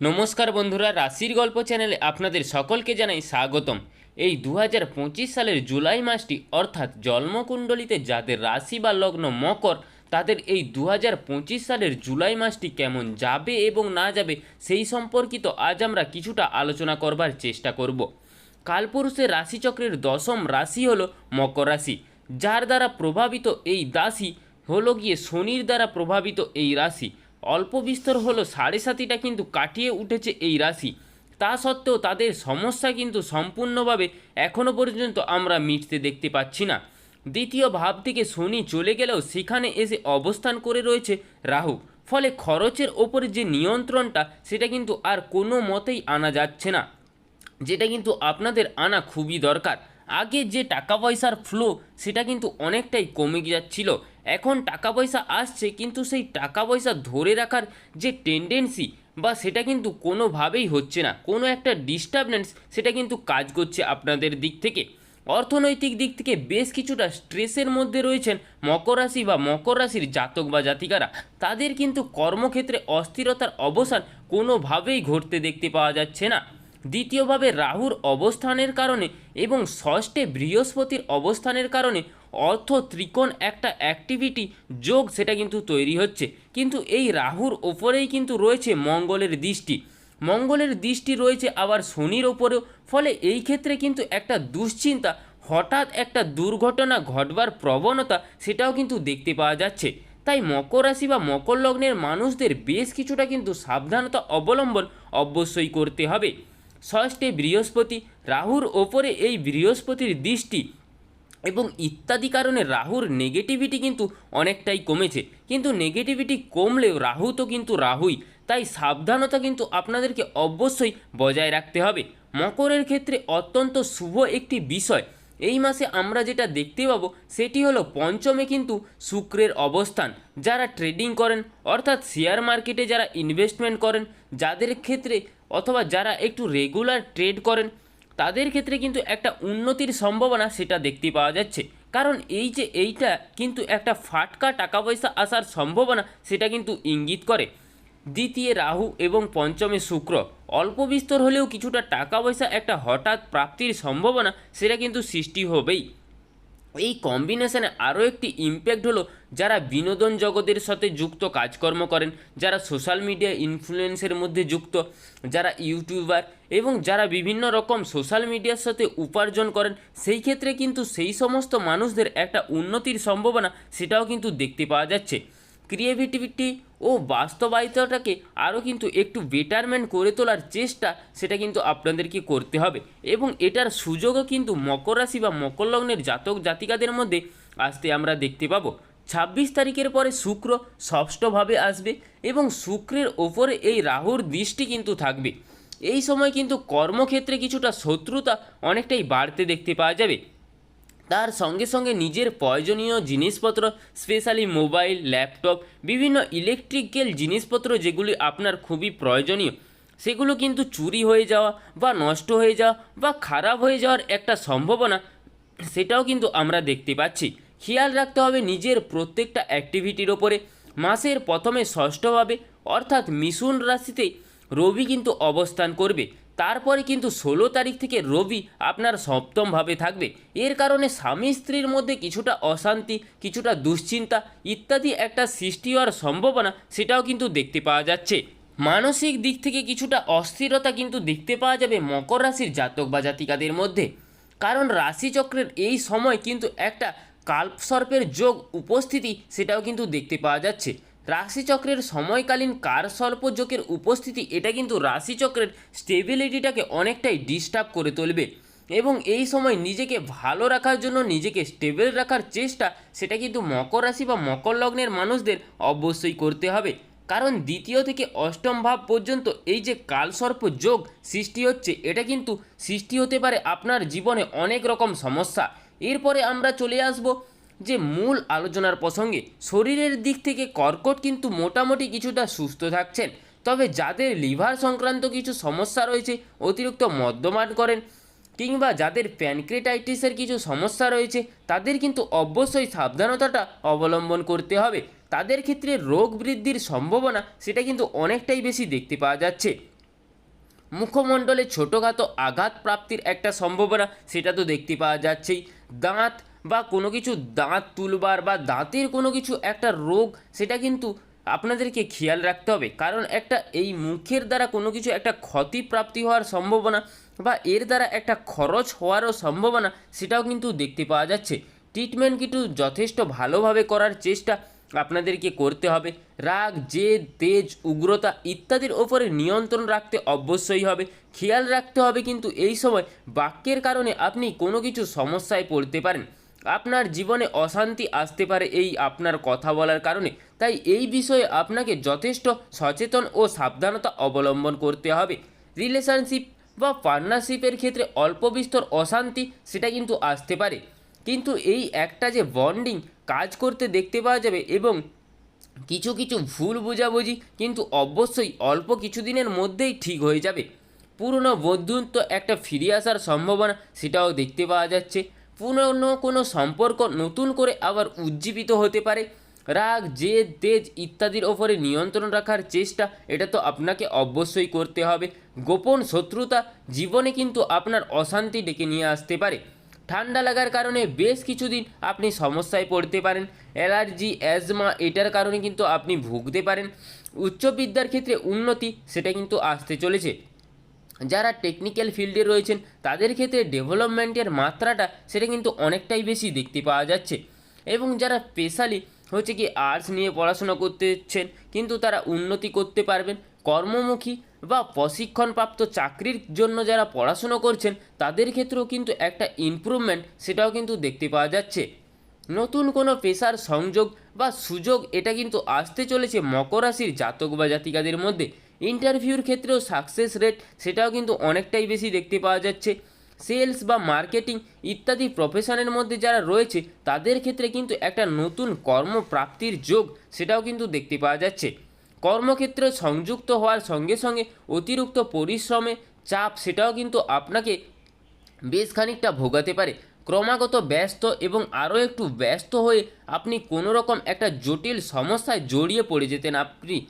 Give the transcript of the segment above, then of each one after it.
নমস্কার বন্ধুরা, রাশির গল্প চ্যানেলে আপনাদের সকলকে জানাই স্বাগতম। এই দু হাজার পঁচিশ সালের জুলাই মাসটি অর্থাৎ জন্মকুণ্ডলিতে যাদের রাশি বা লগ্ন মকর, তাদের এই দু হাজার পঁচিশ সালের জুলাই মাসটি কেমন যাবে এবং না যাবে সেই সম্পর্কিত আজ আমরা কিছুটা আলোচনা করবার চেষ্টা করব। কালপুরুষের রাশিচক্রের দশম রাশি হলো মকর রাশি। যার দ্বারা প্রভাবিত এই রাশি হলো গিয়ে শনির দ্বারা প্রভাবিত এই রাশি। অল্প বিস্তর হলো সাড়ে সাতিটা কিন্তু কাটিয়ে উঠেছে এই রাশি। তা সত্ত্বেও তাদের সমস্যা কিন্তু সম্পূর্ণভাবে এখনও পর্যন্ত আমরা মিটতে দেখতে পাচ্ছি না। দ্বিতীয় ভাব থেকে শনি চলে গেলেও সেখানে এসে অবস্থান করে রয়েছে রাহু। ফলে খরচের ওপরে যে নিয়ন্ত্রণটা, সেটা কিন্তু আর কোনো মতেই আনা যাচ্ছে না। যেটা কিন্তু আপনাদের আনা খুবই দরকার। আগে যে টাকা পয়সার ফ্লো সেটা কিন্তু অনেকটাই কমে যাচ্ছিল। এখন টাকা পয়সা আসছে, কিন্তু সেই টাকা পয়সা ধরে রাখার যে টেন্ডেন্সি বা সেটা কিন্তু কোনোভাবেই হচ্ছে না। কোনো একটা ডিস্টারবেন্স সেটা কিন্তু কাজ করছে আপনাদের দিক থেকে। অর্থনৈতিক দিক থেকে বেশ কিছুটা স্ট্রেসের মধ্যে রয়েছেন মকর রাশি বা মকর রাশির জাতক বা জাতিকারা। তাদের কিন্তু কর্মক্ষেত্রে অস্থিরতার অবসান কোনোভাবেই ঘটতে দেখতে পাওয়া যাচ্ছে না। দ্বিতীয়ভাবে রাহুর অবস্থানের কারণে এবং ষষ্ঠে বৃহস্পতির অবস্থানের কারণে অর্থ ত্রিকোণ একটা অ্যাক্টিভিটি যোগ সেটা কিন্তু তৈরি হচ্ছে। কিন্তু এই রাহুর ওপরেই কিন্তু রয়েছে মঙ্গলের দৃষ্টি। মঙ্গলের দৃষ্টি রয়েছে আবার শনির ওপরেও, ফলে এই ক্ষেত্রে কিন্তু একটা দুশ্চিন্তা, হঠাৎ একটা দুর্ঘটনা ঘটবার প্রবণতা সেটাও কিন্তু দেখতে পাওয়া যাচ্ছে। তাই মকর রাশি বা মকর লগ্নের মানুষদের বেশ কিছুটা কিন্তু সাবধানতা অবলম্বন অবশ্যই করতে হবে। ষষ্ঠে বৃহস্পতি, রাহুর ওপরে এই বৃহস্পতির দৃষ্টি এবং ইত্যাদি কারণে রাহুর নেগেটিভিটি কিন্তু অনেকটাই কমেছে। কিন্তু নেগেটিভিটি কমলেও রাহু তো কিন্তু রাহুই। তাই সাবধানতা কিন্তু আপনাদেরকে অবশ্যই বজায় রাখতে হবে। মকরের ক্ষেত্রে অত্যন্ত শুভ একটি বিষয়। এই মাসে আমরা যেটা দেখতে পাবো, সেটি হলো পঞ্চমে কিন্তু শুক্রের অবস্থান। যারা ট্রেডিং করেন, অর্থাৎ শেয়ার মার্কেটে যারা ইনভেস্টমেন্ট করেন, যাদের ক্ষেত্রে অথবা যারা একটু রেগুলার ট্রেড করেন, তাদের ক্ষেত্রে কিন্তু একটা উন্নতির সম্ভাবনা সেটা দেখতে পাওয়া যাচ্ছে। কারণ এই যে এইটা কিন্তু একটা ফাটকা টাকা পয়সা আসার সম্ভাবনা, সেটা কিন্তু ইঙ্গিত করে। দ্বিতীয় রাহু এবং পঞ্চমে শুক্র। অল্প বিস্তর হলেও কিছুটা টাকা পয়সা একটা হঠাৎ প্রাপ্তির সম্ভাবনা সেটা কিন্তু সৃষ্টি হবেই। এই কম্বিনেশনে আরও একটি ইম্প্যাক্ট হলো যারা বিনোদন জগতের সাথে যুক্ত কাজকর্ম করেন, যারা সোশ্যাল মিডিয়া ইনফ্লুয়েন্সের মধ্যে যুক্ত, যারা ইউটিউবার এবং যারা বিভিন্ন রকম সোশ্যাল মিডিয়ার সাথে উপার্জন করেন, সেই ক্ষেত্রে কিন্তু সেই সমস্ত মানুষদের একটা উন্নতির সম্ভাবনা সেটাও কিন্তু দেখতে পাওয়া যাচ্ছে। ক্রিয়েটিভিটি ও বাস্তবায়িতাটাকে আরও কিন্তু একটু বেটারমেন্ট করে তোলার চেষ্টা সেটা কিন্তু আপনাদেরকে করতে হবে। এবং এটার সুযোগও কিন্তু মকর রাশি বা মকর লগ্নের জাতক জাতিকাদের মধ্যে আসতে আমরা দেখতে পাবো। ছাব্বিশ তারিখের পরে শুক্র ষষ্ঠভাবে আসবে এবং শুক্রের ওপরে এই রাহুর দৃষ্টি কিন্তু থাকবে। এই সময় কিন্তু কর্মক্ষেত্রে কিছুটা শত্রুতা অনেকটাই বাড়তে দেখতে পাওয়া যাবে। তার সঙ্গে সঙ্গে নিজের প্রয়োজনীয় জিনিসপত্র স্পেশালি মোবাইল ল্যাপটপ বিভিন্ন ইলেকট্রিক্যাল জিনিসপত্র যেগুলি আপনার খুবই প্রয়োজনীয়, সেগুলো কিন্তু চুরি হয়ে যাওয়া বা নষ্ট হয়ে যাওয়া বা খারাপ হয়ে যাওয়ার একটা সম্ভাবনা, সেটাও কিন্তু আমরা দেখতে পাচ্ছি। খেয়াল রাখতে হবে নিজের প্রত্যেকটা অ্যাক্টিভিটির ওপরে। মাসের প্রথমে ষষ্ঠভাবে, অর্থাৎ মিশুন রাশিতে রবি কিন্তু অবস্থান করবে। তারপরে কিন্তু ষোলো তারিখ থেকে রবি আপনার সপ্তমভাবে থাকবে। এর কারণে স্বামী স্ত্রীর মধ্যে কিছুটা অশান্তি, কিছুটা দুশ্চিন্তা ইত্যাদি একটা সৃষ্টি হওয়ার সম্ভাবনা সেটাও কিন্তু দেখতে পাওয়া যাচ্ছে। মানসিক দিক থেকে কিছুটা অস্থিরতা কিন্তু দেখতে পাওয়া যাবে মকর রাশির জাতক বা জাতিকাদের মধ্যে। কারণ রাশিচক্রের এই সময় কিন্তু একটা কাল্পসর্পের যোগ উপস্থিতি সেটাও কিন্তু দেখতে পাওয়া যাচ্ছে। রাশিচক্রের সময়কালীন কার যোগের উপস্থিতি, এটা কিন্তু রাশিচক্রের স্টেবিলিটিটাকে অনেকটাই ডিস্টার্ব করে তুলবে। এবং এই সময় নিজেকে ভালো রাখার জন্য, নিজেকে স্টেবল রাখার চেষ্টা, সেটা কিন্তু মকর রাশি বা মকর লগ্নের মানুষদের অবশ্যই করতে হবে। কারণ দ্বিতীয় থেকে অষ্টম ভাব পর্যন্ত এই যে কালসর্প যোগ সৃষ্টি হচ্ছে, এটা কিন্তু সৃষ্টি হতে পারে আপনার জীবনে অনেক রকম সমস্যা। এরপরে আমরা চলে আসব যে মূল আলোচনার প্রসঙ্গে শরীরের দিক থেকে কর্কট কিন্তু মোটামুটি কিছুটা সুস্থ থাকছেন। তবে যাদের লিভার সংক্রান্ত কিছু সমস্যা রয়েছে, অতিরিক্ত মদ্যপান করেন কিংবা যাদের প্যানক্রেটাইটিসের কিছু সমস্যা রয়েছে, তাদের কিন্তু অবশ্যই সাবধানতাটা অবলম্বন করতে হবে। তাদের ক্ষেত্রে রোগ বৃদ্ধির সম্ভাবনা সেটা কিন্তু অনেকটাই বেশি দেখতে পাওয়া যাচ্ছে। মুখমণ্ডলে ছোটোখাটো আঘাত প্রাপ্তির একটা সম্ভাবনা সেটা তো দেখতে পাওয়া যাচ্ছেই। দাঁত বা কোনো কিছু দাঁত তুলবার বা দাঁতের কোনো কিছু একটা রোগ, সেটা কিন্তু আপনাদেরকে খেয়াল রাখতে হবে। কারণ একটা এই মুখের দ্বারা কোনো কিছু একটা ক্ষতি প্রাপ্তি হওয়ার সম্ভাবনা বা এর দ্বারা একটা খরচ হওয়ারও সম্ভাবনা, সেটাও কিন্তু দেখতে পাওয়া যাচ্ছে। ট্রিটমেন্ট কিন্তু যথেষ্ট ভালোভাবে করার চেষ্টা আপনাদেরকে করতে হবে। রাগ, জেদ, তেজ, উগ্রতা ইত্যাদির ওপরে নিয়ন্ত্রণ রাখতে অবশ্যই হবে। খেয়াল রাখতে হবে কিন্তু এই সময় বাক্যের কারণে আপনি কোনো কিছু সমস্যায় পড়তে পারেন। আপনার জীবনে অশান্তি আসতে পারে এই আপনার কথা বলার কারণে। তাই এই বিষয়ে আপনাকে যথেষ্ট সচেতন ও সাবধানতা অবলম্বন করতে হবে। রিলেশনশিপ বা পার্টনারশিপের ক্ষেত্রে অল্প বিস্তর অশান্তি সেটা কিন্তু আসতে পারে। কিন্তু এই একটা যে বন্ডিং কাজ করতে দেখতে পাওয়া যাবে এবং কিছু কিছু ভুল বোঝাবুঝি কিন্তু অবশ্যই অল্প কিছুদিনের মধ্যেই ঠিক হয়ে যাবে। পুরনো বন্ধুত্ব একটা ফিরে আসার সম্ভাবনা সেটাও দেখতে পাওয়া যাচ্ছে। পুরনো কোনো সম্পর্ক নতুন করে আবার উজ্জীবিত হতে পারে। রাগ, জেদ, তেজ ইত্যাদির ওপরে নিয়ন্ত্রণ রাখার চেষ্টা, এটা তো আপনাকে অবশ্যই করতে হবে। গোপন শত্রুতা জীবনে কিন্তু আপনার অশান্তি ডেকে নিয়ে আসতে পারে। ঠান্ডা লাগার কারণে বেশ কিছুদিন আপনি সমস্যায় পড়তে পারেন। অ্যালার্জি, অ্যাজমা, এটার কারণে কিন্তু আপনি ভুগতে পারেন। উচ্চবিদ্যার ক্ষেত্রে উন্নতি, সেটা কিন্তু আসতে চলেছে। যারা টেকনিক্যাল ফিল্ডে রয়েছেন, তাদের ক্ষেত্রে ডেভেলপমেন্টের মাত্রাটা সেটা কিন্তু অনেকটাই বেশি দেখতে পাওয়া যাচ্ছে। এবং যারা স্পেশালি হচ্ছে কি আর্টস নিয়ে পড়াশোনা করতেছেন কিন্তু তারা উন্নতি করতে পারবেন। কর্মমুখী বা প্রশিক্ষণপ্রাপ্ত চাকরির জন্য যারা পড়াশুনো করছেন, তাদের ক্ষেত্রেও কিন্তু একটা ইমপ্রুভমেন্ট সেটাও কিন্তু দেখতে পাওয়া যাচ্ছে। নতুন কোনো পেশার সংযোগ বা সুযোগ, এটা কিন্তু আসতে চলেছে মকর রাশির জাতক বা জাতিকাদের মধ্যে। ইন্টারভিউর ক্ষেত্রেও সাকসেস রেট সেটাও কিন্তু অনেকটাই বেশি দেখতে পাওয়া যাচ্ছে। সেলস বা মার্কেটিং ইত্যাদি প্রফেশনের মধ্যে যারা রয়েছে, তাদের ক্ষেত্রে কিন্তু একটা নতুন কর্মপ্রাপ্তির যোগ সেটাও কিন্তু দেখতে পাওয়া যাচ্ছে। কর্মক্ষেত্রে সংযুক্ত হওয়ার সঙ্গে সঙ্গে অতিরিক্ত পরিশ্রমে চাপ সেটাও কিন্তু আপনাকে বেশ খানিকটা ভোগাতে পারে। ক্রমাগত ব্যস্ত এবং আরও একটু ব্যস্ত হয়ে আপনি কোনো রকম একটা জটিল সমস্যায় জড়িয়ে পড়ে যেতেন আপনি।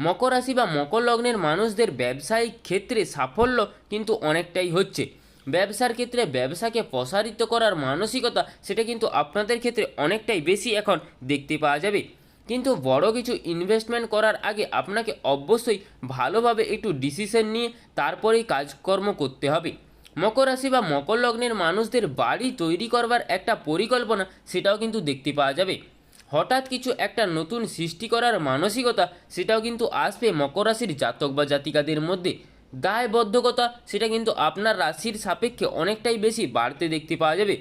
মকর রাশি বা মকর লগ্নের মানুষদের ব্যবসায়িক ক্ষেত্রে সাফল্য কিন্তু অনেকটাই হচ্ছে। ব্যবসার ক্ষেত্রে ব্যবসাকে প্রসারিত করার মানসিকতা সেটা কিন্তু আপনাদের ক্ষেত্রে অনেকটাই বেশি এখন দেখতে পাওয়া যাবে। কিন্তু বড় কিছু ইনভেস্টমেন্ট করার আগে আপনাকে অবশ্যই ভালোভাবে একটু ডিসিশন নিয়ে তারপরেই কাজকর্ম করতে হবে। মকর রাশি বা মকর লগ্নের মানুষদের বাড়ি তৈরি করবার একটা পরিকল্পনা সেটাও কিন্তু দেখতে পাওয়া যাবে। হঠাৎ কিছু একটা নতুন সৃষ্টি করার মানসিকতা, সেটাও কিন্তু আসবে মকর রাশির জাতক বা জাতিকাদের মধ্যে। দায়বদ্ধকতা, সেটা কিন্তু আপনার রাশির সাপেক্ষে অনেকটাই বেশি বাড়তে দেখতে পাওয়া যাবে।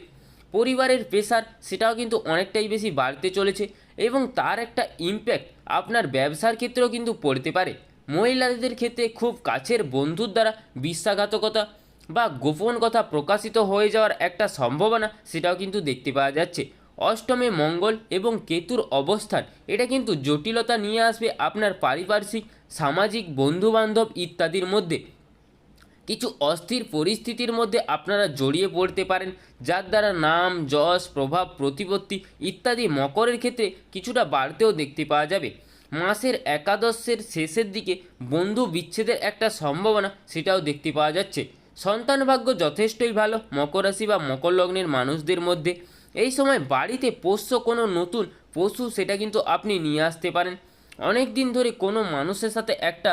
পরিবারের প্রেশার সেটাও কিন্তু অনেকটাই বেশি বাড়তে চলেছে এবং তার একটা ইম্প্যাক্ট আপনার ব্যবসার ক্ষেত্রেও কিন্তু পড়তে পারে। মহিলাদের ক্ষেত্রে খুব কাছের বন্ধুর দ্বারা বিশ্বাসঘাতকতা বা গোপন কথা প্রকাশিত হয়ে যাওয়ার একটা সম্ভাবনা, সেটাও কিন্তু দেখতে পাওয়া যাচ্ছে। অষ্টমে মঙ্গল এবং কেতুর অবস্থান। এটা কিন্তু জটিলতা নিয়ে আসবে আপনার পারিপার্শ্বিক, সামাজিক, বন্ধুবান্ধব ইত্যাদির মধ্যে। কিছু অস্থির পরিস্থিতির মধ্যে আপনারা জড়িয়ে পড়তে পারেন, যার দ্বারা নাম, যশ, প্রভাব, প্রতিপত্তি ইত্যাদি মকরের ক্ষেত্রে কিছুটা বাড়তেও দেখতে পাওয়া যাবে। মাসের একাদশের শেষের দিকে বন্ধু বিচ্ছেদের একটা সম্ভাবনা সেটাও দেখতে পাওয়া যাচ্ছে। সন্তান ভাগ্য যথেষ্টই ভালো, মকর রাশি বা মকর লগ্নের মানুষদের মধ্যে। এই সময় বাড়িতে পোষ্য কোনো নতুন পশু সেটা কিন্তু আপনি নিয়ে আসতে পারেন। অনেক দিন ধরে কোনো মানুষের সাথে একটা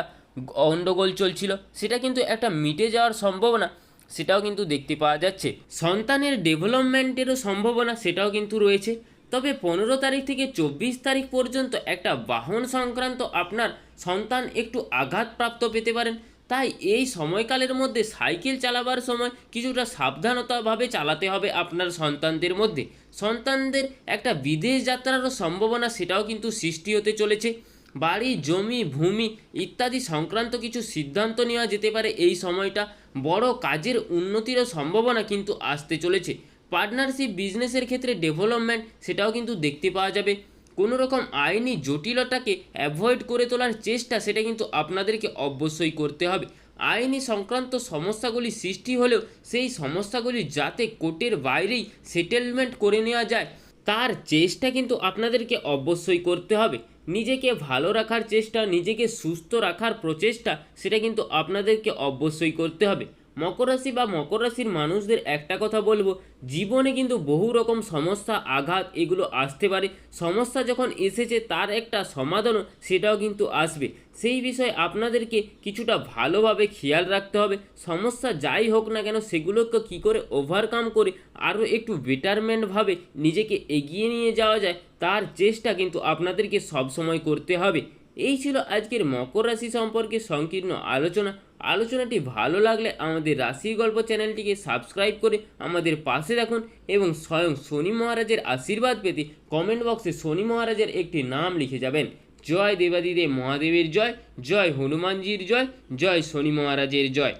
গণ্ডগোল চলছিল, সেটা কিন্তু একটা মিটে যাওয়ার সম্ভাবনা সেটাও কিন্তু দেখতে পাওয়া যাচ্ছে। সন্তানের ডেভেলপমেন্টেরও সম্ভাবনা সেটাও কিন্তু রয়েছে। তবে পনেরো তারিখ থেকে চব্বিশ তারিখ পর্যন্ত একটা বাহন সংক্রান্ত আপনার সন্তান একটু আঘাতপ্রাপ্ত পেতে পারেন। তাই এই সময়কালের মধ্যে সাইকেল চালাবার সময় কিছুটা সাবধানতাভাবে চালাতে হবে আপনার সন্তানদের মধ্যে। সন্তানদের একটা বিদেশ যাত্রারও সম্ভাবনা সেটাও কিন্তু সৃষ্টি হতে চলেছে। বাড়ি, জমি, ভূমি ইত্যাদি সংক্রান্ত কিছু সিদ্ধান্ত নেওয়া যেতে পারে। এই সময়টা বড় কাজের উন্নতিরও সম্ভাবনা কিন্তু আসতে চলেছে। পার্টনারশিপ বিজনেসের ক্ষেত্রে ডেভেলপমেন্ট সেটাও কিন্তু দেখতে পাওয়া যাবে। কোনো রকম আইনি জটিলতাকে অ্যাভয়েড করে তোলার চেষ্টা সেটা কিন্তু আপনাদেরকে অবশ্যই করতে হবে। আইনি সংক্রান্ত সমস্যাগুলি সৃষ্টি হলেও সেই সমস্যাগুলি যাতে কোর্টের বাইরেই সেটেলমেন্ট করে নেওয়া যায়, তার চেষ্টা কিন্তু আপনাদেরকে অবশ্যই করতে হবে। নিজেকে ভালো রাখার চেষ্টা, নিজেকে সুস্থ রাখার প্রচেষ্টা, সেটা কিন্তু আপনাদেরকে অবশ্যই করতে হবে। মকর রাশি বা মকর রাশির মানুষদের একটা কথা বলব, জীবনে কিন্তু বহু রকম সমস্যা, আঘাত এগুলো আসতে পারে। সমস্যা যখন এসেছে তার একটা সমাধানও সেটাও কিন্তু আসবে। সেই বিষয়ে আপনাদেরকে কিছুটা ভালোভাবে খেয়াল রাখতে হবে। সমস্যা যাই হোক না কেন সেগুলোকে কী করে ওভারকাম করে আরও একটু বেটারমেন্টভাবে নিজেকে এগিয়ে নিয়ে যাওয়া যায়, তার চেষ্টা কিন্তু আপনাদেরকে সবসময় করতে হবে। এই ছিল আজকের মকর রাশি সম্পর্কে সংকীর্ণ আলোচনা। আলোচনাটি ভালো লাগলে আমাদের রাশি গল্প চ্যানেলটিকে সাবস্ক্রাইব করে আমাদের পাশে রাখুন এবং স্বয়ং শনি মহারাজের আশীর্বাদ পেতে কমেন্ট বক্সে শনি মহারাজের একটি নাম লিখে যাবেন। জয় দেবাদিদেব মহাদেবের জয় জয় হনুমানজির জয় জয় শনি মহারাজের জয়।